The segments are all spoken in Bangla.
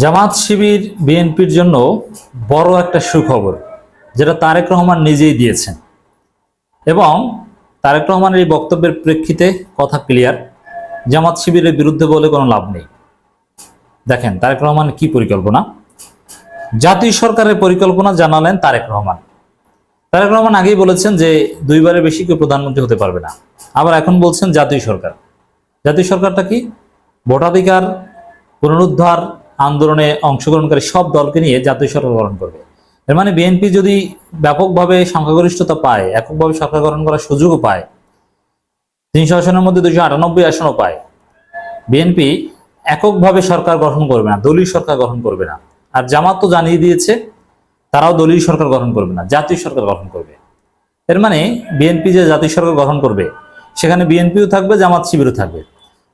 জামাত শিবির বিএনপির জন্য বড় একটা সুখবর, যেটা তারেক রহমান নিজেই দিয়েছেন। এবং তারেক রহমানের এই বক্তব্যের প্রেক্ষিতে কথা ক্লিয়ার জামাত শিবিরের বিরুদ্ধে বলে কোনো লাভ নেই। দেখেন, তারেক রহমান কি পরিকল্পনা? জাতীয় সরকারের পরিকল্পনা জানালেন তারেক রহমান। তারেক রহমান আগেই বলেছেন যে দুইবারের বেশি কেউ প্রধানমন্ত্রী হতে পারবে না। আবার এখন বলছেন জাতীয় সরকার। জাতীয় সরকারটা কি? ভোটাধিকার, পুনরুদ্ধার আন্দোলনে অংশগ্রহণকারী সব দলকে নিয়ে জাতীয় সরকার গঠন করবে। এর মানে বিএনপি যদি ব্যাপকভাবে সংখ্যাগরিষ্ঠতা পায়, এককভাবে সরকার গঠন করার সুযোগও পায়, তিনশো আসনের মধ্যে দুশো আটানব্বই আসনও পায় বিএনপি এককভাবে সরকার গঠন করবে না, দলীয় সরকার গঠন করবে না। আর জামাত তো জানিয়ে দিয়েছে, তারাও দলীয় সরকার গঠন করবে না, জাতীয় সরকার গঠন করবে। এর মানে বিএনপি যে জাতীয় সরকার গঠন করবে, সেখানে বিএনপিও থাকবে, জামাত শিবিরও থাকবে।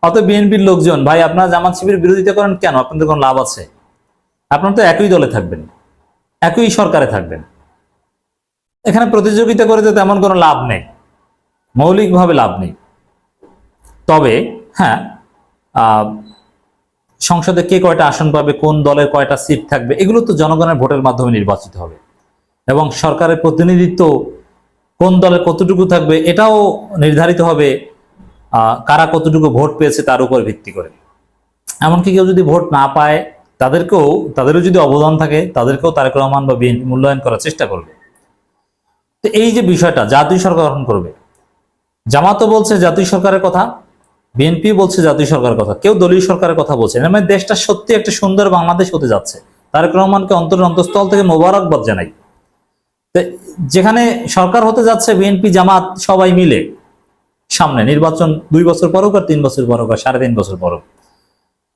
অতএব বিএনপির লোকজন, ভাই, আপনারা জামাত শিবির বিরোধিতা করেন কেন? আপনাদের কোনো লাভ আছে? আপনারা তো একই দলে থাকবেন, একই সরকারে থাকবেন। এখানে প্রতিযোগিতা করে তো তেমন কোনো লাভ নেই, মৌলিকভাবে লাভ নেই। তবে হ্যাঁ সংসদে কে কয়টা আসন পাবে, কোন দলের কয়টা সিট থাকবে, এগুলো তো জনগণের ভোটের মাধ্যমে নির্বাচিত হবে। এবং সরকারের প্রতিনিধিত্ব কোন দলের কতটুকু থাকবে, এটাও নির্ধারিত হবে কারা কতটুকু ভোট পেয়েছে তার উপর ভিত্তি করে। এমনকি কেউ যদি ভোট না পায়, তাদেরকেও, তাদেরও যদি অবদান থাকে, তাদেরকেও তারেক রহমান বা বিএনপি মূল্যায়ন করার চেষ্টা করবে। তো এই যে বিষয়টা, জাতীয় সরকার গঠন করবে। জামাতও বলছে জাতীয় সরকারের কথা বিএনপি বলছে জাতীয় সরকারের কথা, কেউ দলীয় সরকারের কথা বলছে না। মানে দেশটা সত্যি একটা সুন্দর বাংলাদেশ হতে যাচ্ছে। তারেক রহমানকে অন্তর অন্তঃস্থল থেকে মোবারকবাদ জানাই। যেখানে সরকার হতে যাচ্ছে, বিএনপি, জামাত সবাই মিলে সামনে, নির্বাচন দুই বছর পর হোক আর তিন বছর পর হোক আর সাড়ে তিন বছর পর হোক।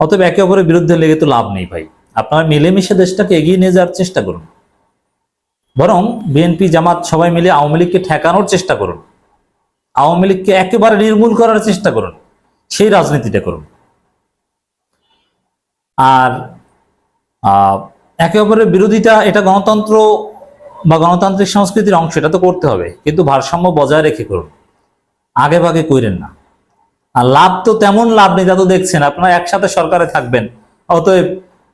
অতএব একে অপরের বিরুদ্ধে লেগে তো লাভ নেই ভাই। আপনারা মিলেমিশে দেশটাকে এগিয়ে নিয়ে যাওয়ার চেষ্টা করুন। বরং বিএনপি, জামাত সবাই মিলে আওয়ামী লীগকে ঠেকানোর চেষ্টা করুন। আওয়ামী লীগকে একেবারে নির্মূল করার চেষ্টা করুন। সেই রাজনীতিটা করুন। আর একে অপরের বিরোধিতা, এটা গণতন্ত্র বা গণতান্ত্রিক সংস্কৃতির অংশ, এটা তো করতে হবে। কিন্তু ভারসাম্য বজায় রেখে করুন। আগে ভাগে কইরেন না। আর লাভ তো তেমন লাভ নেই তা তো দেখছেন, আপনারা একসাথে সরকারে থাকবেন, অতএব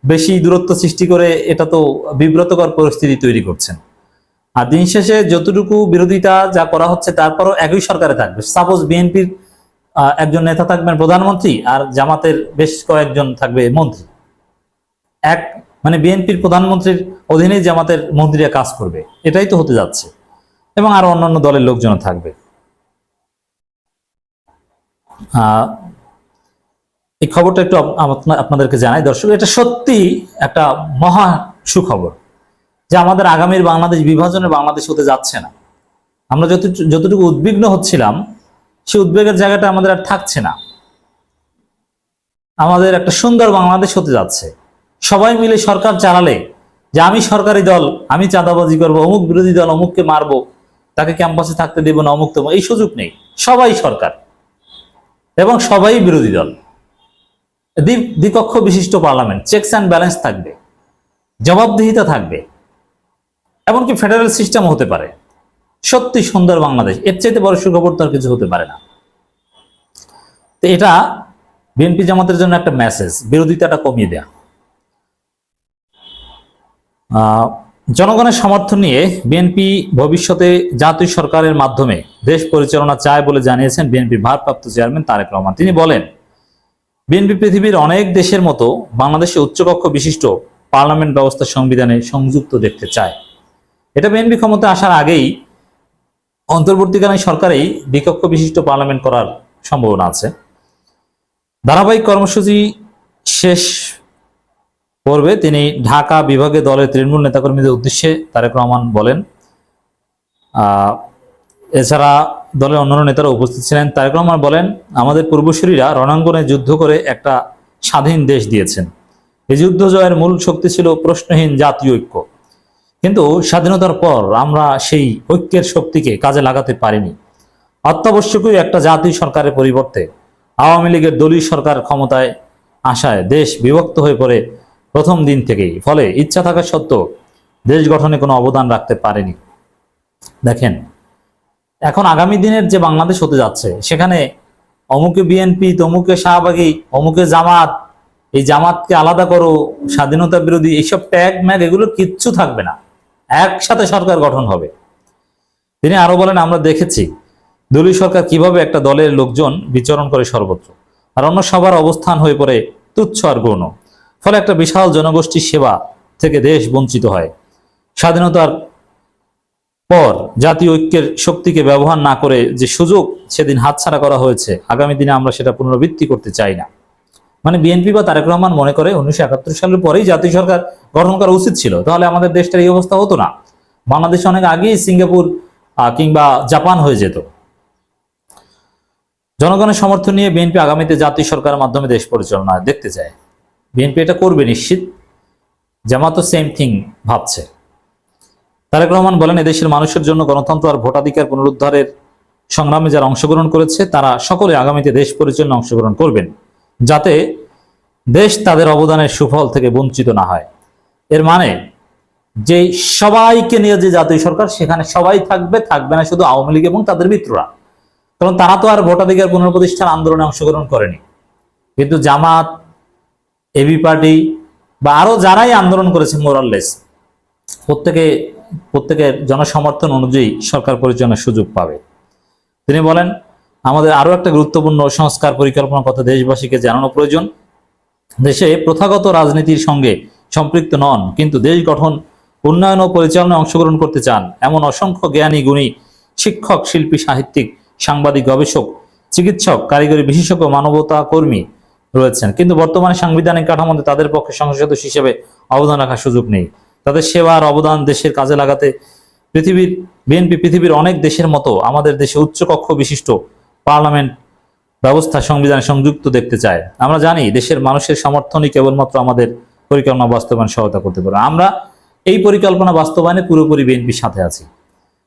বেশি দূরত্ব সৃষ্টি করে এটা তো বিব্রতকর পরিস্থিতি তৈরি করছেন। আর দিন শেষে যতটুকু বিরোধিতা যা করা হচ্ছে, তারপরও একই সরকারে থাকবে। সাপোজ বিএনপির একজন নেতা থাকবেন প্রধানমন্ত্রী, আর জামাতের বেশ কয়েকজন থাকবে মন্ত্রী। এক মানে বিএনপির প্রধানমন্ত্রীর অধীনেই জামাতের মন্ত্রীরা কাজ করবে, এটাই তো হতে যাচ্ছে। এবং আরও অন্যান্য দলের লোকজন থাকবে। এই খবরটা একটু আপনাদেরকে জানাই। দর্শক এটা সত্যি একটা মহা সুখবর যে আমাদের আগামীর বাংলাদেশ বিভাজনের বাংলাদেশ হতে যাচ্ছে না। আমরা যত যতটুকু উদ্বিগ্ন হচ্ছিলাম সেই উদ্বেগের জায়গাটা আমাদের আর থাকছে না। আমাদের একটা সুন্দর বাংলাদেশ হতে যাচ্ছে। সবাই মিলে সরকার চালালে যে আমি সরকারি দল আমি চাঁদাবাজি করব অমুক বিরোধী দল অমুককে মারবো তাকে ক্যাম্পাসে থাকতে দেবো না অমুক তমুক, এই সুযোগ নেই। সবাই সরকার। এবং সবাই বিরোধী দল। দ্বি- দ্বিকক্ষ বিশিষ্ট পার্লামেন্ট চেকস অ্যান্ড ব্যালেন্স থাকবে, জবাবদিহিতা থাকবে, এমনকি ফেডারেল সিস্টেম হতে পারে। সত্যি সুন্দর বাংলাদেশ, এর চাইতে বড় সুখবর তো আর কিছু হতে পারে না। তো এটা বিএনপি জামাতের জন্য একটা মেসেজ বিরোধিতাটা কমিয়ে দেয়া। জনগণের সমর্থন নিয়ে বিএনপি ভবিষ্যতে জাতীয় সরকারের মাধ্যমে দেশ পরিচালনা চায় বলে জানিয়েছেন বিএনপির ভারপ্রাপ্ত চেয়ারম্যান তারেক রহমান। তিনি বলেন বিএনপি পৃথিবীর অনেক দেশের মতো বাংলাদেশে উচ্চকক্ষ বিশিষ্ট পার্লামেন্ট ব্যবস্থা সংবিধানে সংযুক্ত দেখতে চায়। এটা বিএনপি ক্ষমতা আসার আগেই অন্তর্বর্তীকালীন সরকারেই দ্বিকক্ষ বিশিষ্ট পার্লামেন্ট করার সম্ভাবনা আছে। ধারাবাহিক কর্মসূচি শেষ পর্বে তিনি ঢাকা বিভাগে দলের তৃণমূল নেতাকর্মীদের উদ্দেশ্যে তারেক রহমান বলেন এছাড়া দলের অন্যান্য নেতারা উপস্থিত ছিলেন। তারেক রহমান বলেন, আমাদের পূর্বসূরীরা রণাঙ্গনে যুদ্ধ করে একটা স্বাধীন দেশ দিয়েছেন। এই যুদ্ধ জয়ের মূল শক্তি ছিল প্রশ্নহীন জাতীয় ঐক্য। কিন্তু স্বাধীনতার পর আমরা সেই ঐক্যের শক্তিকে কাজে লাগাতে পারিনি। অত্যাবশ্যকীয় একটা জাতীয় সরকারের পরিবর্তে আওয়ামী লীগের দলীয় সরকার ক্ষমতায় আসায় দেশ বিভক্ত হয়ে পড়ে প্রথম দিন থেকেই। ফলে ইচ্ছা থাকা সত্ত্বেও দেশ গঠনে কোনো অবদান রাখতে পারেনি। দেখেন, এখন আগামী দিনের যে বাংলাদেশ হতে যাচ্ছে, সেখানে অমুকে বিএনপি, তমুকে শাহবাগী, অমুকে জামাত, এই জামাতকে আলাদা করো, স্বাধীনতা বিরোধী এইসব ট্যাগ, ম্যাগ, এগুলো কিচ্ছু থাকবে না। একসাথে সরকার গঠন হবে। তিনি আরও বলেন, আমরা দেখেছি দলীয় সরকার কীভাবে একটা দলের লোকজন বিচরণ করে সর্বত্র। আর অন্য সবার অবস্থান হয়ে পড়ে তুচ্ছ আর গৌণ। ফলে একটা বিশাল জনগোষ্ঠীর সেবা থেকে দেশ বঞ্চিত হয়। স্বাধীনতার পর জাতীয় ঐক্যের শক্তিকে ব্যবহার না করে যে সুযোগ সেদিন হাতছাড়া করা হয়েছে, আগামী দিনে আমরা সেটা পুনরাবৃত্তি করতে চাই না। মানে বিএনপি বা তারেক রহমান মনে করে উনিশশো একাত্তর সালের পরেই জাতীয় সরকার গঠন করা উচিত ছিল, তাহলে আমাদের দেশটার এই অবস্থা হতো না। বাংলাদেশ অনেক আগেই সিঙ্গাপুর কিংবা জাপান হয়ে যেত। জনগণের সমর্থন নিয়ে বিএনপি আগামীতে জাতীয় সরকারের মাধ্যমে দেশ পরিচালনা দেখতে চায়। বিএনপি এটা করবে নিশ্চিত। জামাতও সেম থিং ভাবছে। তারেক রহমান বলেন, এদেশের মানুষের জন্য গণতন্ত্র আর ভোটাধিকার পুনরুদ্ধারের সংগ্রামে যারা অংশগ্রহণ করেছে, তারা সকলে আগামীতে দেশ পরিচালনা অংশগ্রহণ করবেন, যাতে দেশ তাদের অবদানের সুফল থেকে বঞ্চিত না হয়। এর মানে যে সবাইকে নিয়ে যে জাতীয় সরকার, সেখানে সবাই থাকবে থাকবে না শুধু আওয়ামী লীগ এবং তাদের মিত্ররা। কারণ তারা তো আর ভোটাধিকার পুনঃপ্রতিষ্ঠান আন্দোলনে অংশগ্রহণ করেনি। কিন্তু জামাত এবি পার্টি বা আরও যারাই আন্দোলন করেছে মোরাললেস প্রত্যেকে, প্রত্যেকের জনসমর্থন অনুযায়ী সরকার পরিচালনার সুযোগ পাবে। তিনি বলেন, আমাদের আরও একটা গুরুত্বপূর্ণ সংস্কার পরিকল্পনার কথা দেশবাসীকে জানানো প্রয়োজন। দেশে প্রথাগত রাজনীতির সঙ্গে সম্পৃক্ত নন, কিন্তু দেশ গঠন, উন্নয়ন ও পরিচালনায় অংশগ্রহণ করতে চান। এমন অসংখ্য জ্ঞানী, গুণী, শিক্ষক, শিল্পী, সাহিত্যিক, সাংবাদিক, গবেষক, চিকিৎসক, কারিগরি বিশেষজ্ঞ মানবতা কর্মী রয়েছেন। কিন্তু বর্তমানে সাংবিধানিক কাঠামোতে তাদের পক্ষে সংসদ সদস্য হিসেবে অবদান রাখার সুযোগ নেই। তাদের সেবা আর অবদান দেশের কাজে লাগাতে পৃথিবীর, বিএনপি পৃথিবীর অনেক দেশের মতো আমাদের দেশে উচ্চকক্ষ বিশিষ্ট পার্লামেন্ট ব্যবস্থা সংবিধানে সংযুক্ত দেখতে চায়। আমরা জানি দেশের মানুষের সমর্থনই কেবলমাত্র আমাদের পরিকল্পনা বাস্তবায়ন সহায়তা করতে পারে। আমরা এই পরিকল্পনা বাস্তবায়নে পুরোপুরি বিএনপির সাথে আছি।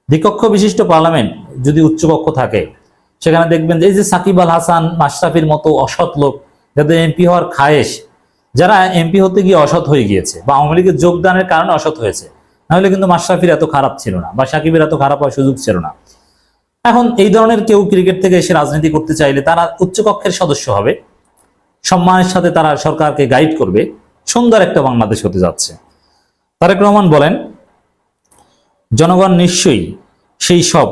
দ্বিকক্ষ বিশিষ্ট পার্লামেন্ট যদি উচ্চকক্ষ থাকে, সেখানে দেখবেন যে এই যে সাকিব আল হাসান মাশরাফির মতো অসৎ লোক যাদের এমপি হওয়ার খায়েশ, যারা এমপি হতে গিয়ে অসৎ হয়ে গিয়েছে বা আওয়ামী লীগের যোগদানের কারণে অসৎ হয়েছে, নাহলে কিন্তু মাশরাফির এত খারাপ ছিল না বা সাকিবের এত খারাপ হওয়ার সুযোগ ছিল না। এখন এই ধরনের কেউ ক্রিকেট থেকে এসে রাজনীতি করতে চাইলে তারা উচ্চকক্ষের সদস্য হবে, সম্মানের সাথে তারা সরকারকে গাইড করবে, সুন্দর একটা বাংলাদেশ হতে যাচ্ছে। তারেক রহমান বলেন, জনগণ নিশ্চয়ই সেই সব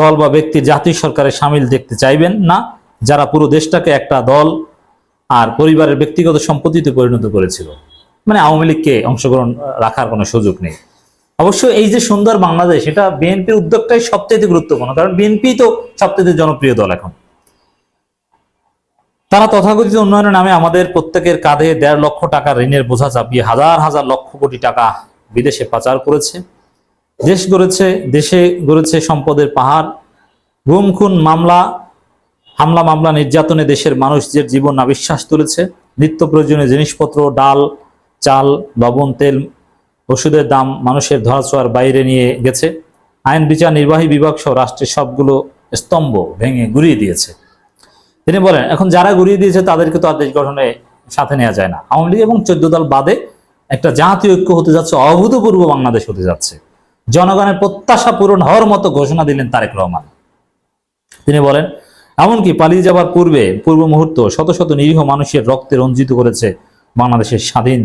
দল বা ব্যক্তি জাতীয় সরকারে সামিল দেখতে চাইবেন না, যারা পুরো দেশটাকে একটা দল আর পরিবারের ব্যক্তিগত সম্পত্তিতে পরিণত করেছিল। মানে আওয়ামী লীগকে অংশগ্রহণ রাখার কোনো সুযোগ নেই। অবশ্য এই যে সুন্দর বাংলাদেশ, এটা বিএনপির উদ্যোগটাই সবচেয়ে গুরুত্বপূর্ণ, কারণ বিএনপি তো সবচেয়ে জনপ্রিয় দল এখন। তারা তথাকথিত উন্নয়নের নামে আমাদের প্রত্যেকের কাঁধে দেড় লক্ষ টাকা ঋণের বোঝা চাপিয়ে হাজার হাজার লক্ষ কোটি টাকা বিদেশে পাচার করেছে। দেশ গড়েছে, দেশে গড়েছে সম্পদের পাহাড়, গুম খুন মামলা হামলা, মামলা, নির্যাতনে দেশের মানুষদের জীবন নাবিশ্বাস তুলেছে। নিত্য প্রয়োজনীয় জিনিসপত্র, ডাল, চাল, লবণ, তেল, ওষুধের দাম মানুষের ধরাছোঁয়ার বাইরে নিয়ে গেছে। আইন, বিচার, নির্বাহী বিভাগ সহ রাষ্ট্রের সবগুলো স্তম্ভ ভেঙে গুড়িয়ে দিয়েছে। তিনি বলেন, এখন যারা গুড়িয়ে দিয়েছে তাদেরকে তো আর দেশ গঠনে সাথে নেওয়া যায় না। আওয়ামী লীগ এবং চোদ্দ দল বাদে একটা জাতীয় ঐক্য হতে যাচ্ছে, অভূতপূর্ব বাংলাদেশ হতে যাচ্ছে। জনগণের প্রত্যাশা পূরণ হওয়ার মতো ঘোষণা দিলেন তারেক রহমান। তিনি বলেন এমনকি পালিয়ে যাবার পূর্বে, পূর্ব মুহূর্ত শত শত নিরীহ মানুষের রক্তে রঞ্জিত করেছে বাংলাদেশের স্বাধীন,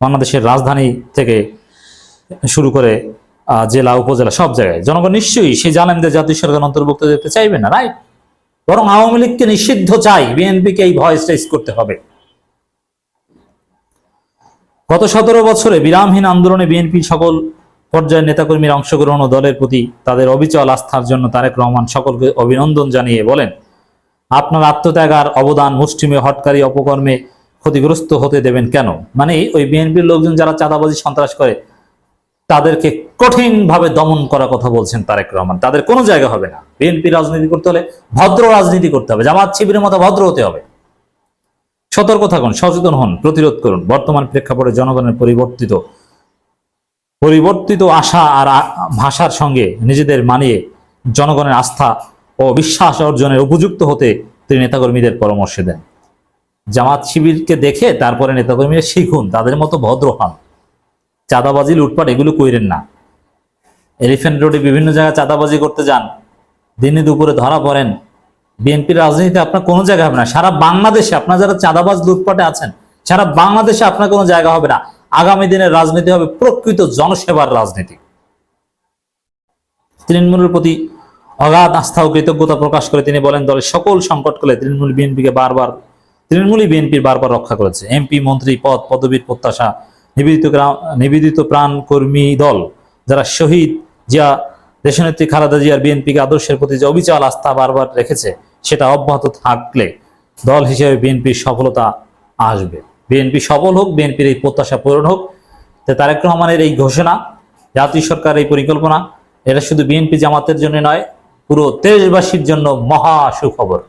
বাংলাদেশের রাজধানী থেকে শুরু করে জেলা, উপজেলা, সব জায়গায়। জনগণ নিশ্চয়ই সে জানেন যে জাতীয় সরকার অন্তর্ভুক্ত দেখতে চাইবে না, রাইট? বরং আওয়ামী লীগকে নিষিদ্ধ চাই, বিএনপিকে এই ভয়েস রেজ করতে হবে। গত সতেরো বছরে বিরামহীন আন্দোলনে বিএনপি সকল পর্যায়ের নেতাকর্মীর অংশগ্রহণ ও দলের প্রতি তাদের অবিচল আস্থার জন্য তারেক রহমান সকলকে অভিনন্দন জানিয়ে বলেন, আপনার আত্মত্যাগ আর অবদান মুষ্টিমে হটকারী অপকর্মে ক্ষতিগ্রস্ত হতে দেবেন কেন? মানে ওই বিএনপির লোকজন যারা চাঁদাবাজি, সন্ত্রাস করে, তাদেরকে কঠিনভাবে দমন করার কথা বলছেন তারেক রহমান। তাদের কোনো জায়গা হবে না। বিএনপি রাজনীতি করতে হলে ভদ্র রাজনীতি করতে হবে। জামাত শিবিরের মতো ভদ্র হতে হবে। সতর্ক থাকুন, সচেতন হন, প্রতিরোধ করুন। বর্তমান প্রেক্ষাপটে জনগণের পরিবর্তিত পরিবর্তিত আশা আর ভাষার সঙ্গে নিজেদের মানিয়ে জনগণের আস্থা ও বিশ্বাস অর্জনের উপযুক্ত হতে তিনি নেতাকর্মীদের পরামর্শ দেন। জামাত শিবিরকে দেখে তারপরে নেতাকর্মীরা শিখুন, তাদের মতো ভদ্র হন। চাঁদাবাজি, লুটপাট এগুলো কইরেন না। এলিফ্যান্ট রোডে বিভিন্ন জায়গায় চাঁদাবাজি করতে যান। দিনে দুপুরে ধরা পড়েন। বিএনপির রাজনীতিতে আপনার কোনো জায়গা হবে না। সারা বাংলাদেশে আপনার যারা চাঁদাবাজ, লুটপাটে আছেন, সারা বাংলাদেশে আপনার কোনো জায়গা হবে না। আগামী দিনের রাজনীতি হবে প্রকৃত জনসেবার রাজনীতি। তৃণমূলের প্রতি অগাধ আস্থা ও কৃতজ্ঞতা প্রকাশ করে তিনি বলেন, দলের সকল সংকটকালে তৃণমূল বিএনপিকে বারবার, তৃণমূলই বিএনপির বারবার রক্ষা করেছে। এমপি, মন্ত্রী, পদ, পদবীর প্রত্যাশা, নিবেদিত নিবেদিত প্রাণ কর্মী দল, যারা শহীদ জিয়া, দেশনেত্রী খালেদা জিয়ার বিএনপিকে আদর্শের প্রতি যে অবিচল আস্থা বারবার রেখেছে, সেটা অব্যাহত থাকলে দল হিসেবে বিএনপির সফলতা আসবে। বিএনপি সফল হোক, বিএনপির এই প্রত্যাশা পূরণ হোক। তারেক রহমানের এই ঘোষণা, জাতীয় সরকার এই পরিকল্পনা, এটা শুধু বিএনপি জামাতের জন্য নয়, পুরো দেশবাসীর জন্য মহা সুখবর।